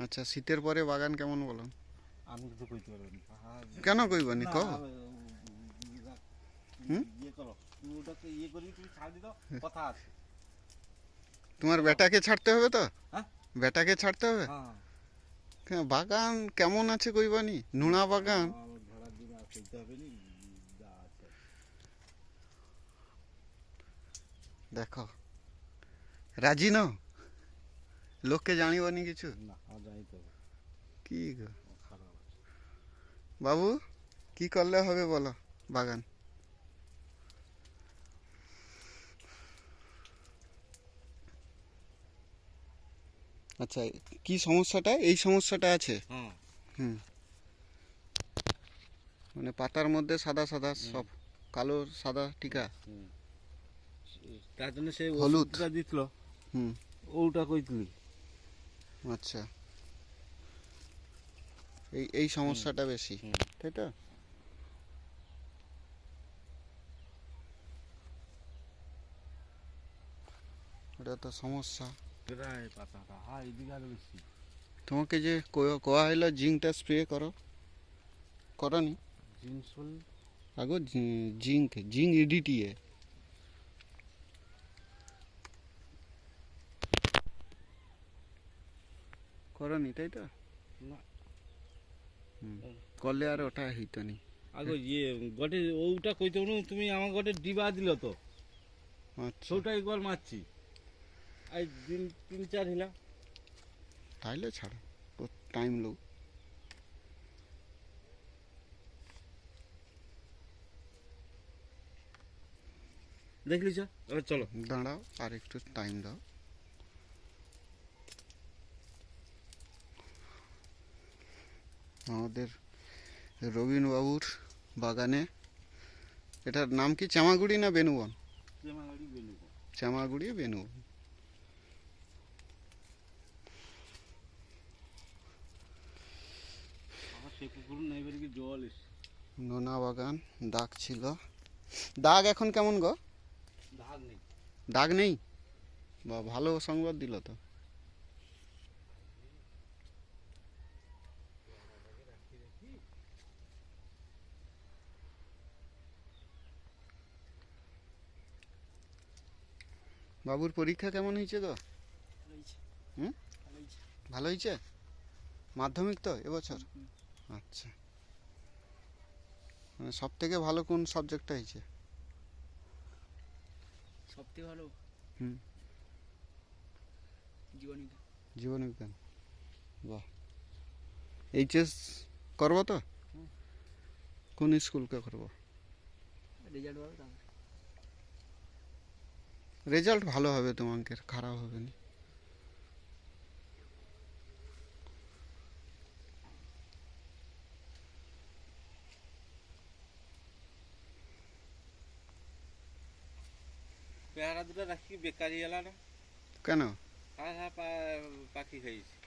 আচ্ছা শীতের পরে বাগান কেমন বলো আমি কিছু কইতে পারব না। কেন কইবানি কহ হুম? ইয়ে করো তুমি ওটাকে ইয়ে করবি তুমি ছাড় দিও কথা আছে। তোমার বেটাকে ছাড়তে হবে তো? হ্যাঁ? বেটাকে ছাড়তে হবে? হ্যাঁ। বাগান কেমন আছে কইবানি নুনা বাগান? দেখো রাজি ন লোককে জানিবনি কিছু? না আমার জানিতে হবে। কি গো? বাবু কি করলে হবে বলো বাগান? আচ্ছা কি সমস্যাটা? এই সমস্যাটা আছে? হুম। মানে পাতার মধ্যে সাদা সাদা সব কালো সাদা টিকা? তার জন্য সেই হলুদ। ওষুধটা দিছিল হুম। ওটা কইতলি? আচ্ছা। এই এই সমস্যাটা বেশি তাই তো? এটা তো সমস্যা। হ্যাঁ তোমাকে যে কোয়া হইল জিঙ্কটা স্প্রে করো। করনি? আগো জিঙ্ক জিঙ্ক ইডিটিএ করনি তাই তো? না। করলে আর ওটা হইতো নি আগে ইয়ে গটে ওটা কইতে তুমি আমার গটে ডিবা দিল তো। আচ্ছা। ছোটা একবার মারছি। আজ দিন তিন চার হিলা। তাইলে ছাড়ো টাইম লো দেখলি চলো। দাঁড়াও আর একটু টাইম দাও। আমাদের রবীন বাবুর বাগানে। এটার নাম কি? চামাগুড়ি না বেনুবন? চামাগুড়ি বেনুবন। নোনা বাগান দাগ ছিল। দাগ এখন কেমন গো? ধার নেই। দাগ নেই? বা ভালো সংবাদ দিল তো। বাবুর পরীক্ষা কেমন হয়েছে গো হুম? ভালো হয়েছে? মাধ্যমিক তো এবছর? আচ্ছা। মানে সব থেকে ভালো কোন সাবজেক্টটা হয়েছে? সবথেকে ভালো? হুম। জীবনীটা জীবনবিজ্ঞান। বাহ। এইচএস করব তো? কোন স্কুলকে করব? রেজাল্ট রেজাল্ট ভালো হবে তোমাকে খারাপ হবে না। পেয়ারা দুটো রাখি বেকারি এলা না কেন? হ্যাঁ হ্যাঁ পাখি খাইছে।